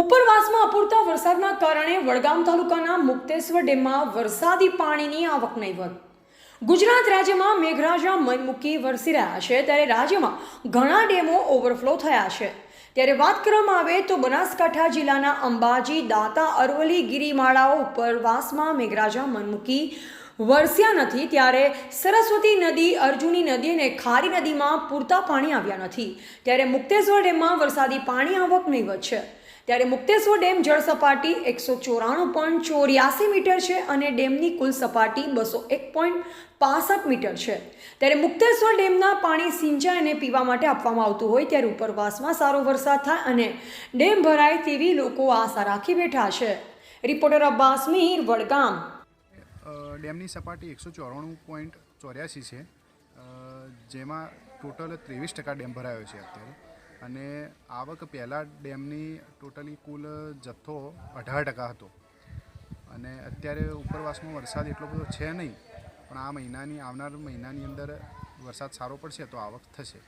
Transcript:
ઉપરવાસમાં અપૂરતા વરસાદના કારણે વડગામ તાલુકાના મુક્તેશ્વર ડેમમાં વરસાદી પાણીની આવક નહીવત. ગુજરાત રાજ્યમાં મેઘરાજા મનમુકી વરસી રહ્યા છે, ત્યારે રાજ્યમાં ઘણા ડેમો ઓવરફ્લો થયા છે. ત્યારે વાત કરવામાં આવે તો બનાસકાંઠા જિલ્લાના અંબાજી, દાતા અરવલી ગિરિમાળાઓ ઉપરવાસમાં મેઘરાજા મનમુકી વરસ્યા નથી ત્યારે સરસ્વતી નદી, અર્જુની નદી અને ખારી નદીમાં પૂરતા પાણી આવ્યા નથી. ત્યારે મુક્તેશ્વર ડેમમાં વરસાદી પાણી આવક નહીવત છે. ત્યારે મુક્તેશ્વર ડેમ જળ સપાટી એકસો ચોરાણું પોઈન્ટ ચોર્યાસી મીટર છે અને ડેમની કુલ સપાટી બસો એક પોઈન્ટ પાસઠ મીટર છે. ત્યારે મુક્તેશ્વર ડેમના પાણી સિંચાઈ અને પીવા માટે આપવામાં આવતું હોય ત્યારે ઉપરવાસમાં સારો વરસાદ થાય અને ડેમ ભરાય તેવી લોકો આશા રાખી બેઠા છે. રિપોર્ટર અબ્બાસ મિહિર વડગામ. ડેમની સપાટી એકસો ચોરાણું પોઈન્ટ ચોર્યાસી છે. જેમાં ટોટલ ત્રેવીસ ટકા ડેમ ભરાયો છે અત્યારે. અને આવક પહેલાં ડેમની ટોટલી કુલ જથ્થો અઢાર ટકા હતો. અને અત્યારે ઉપરવાસમાં વરસાદ એટલો બધો છે નહીં, પણ આ મહિનાની, આવનાર મહિનાની અંદર વરસાદ સારો પડશે તો આવક થશે.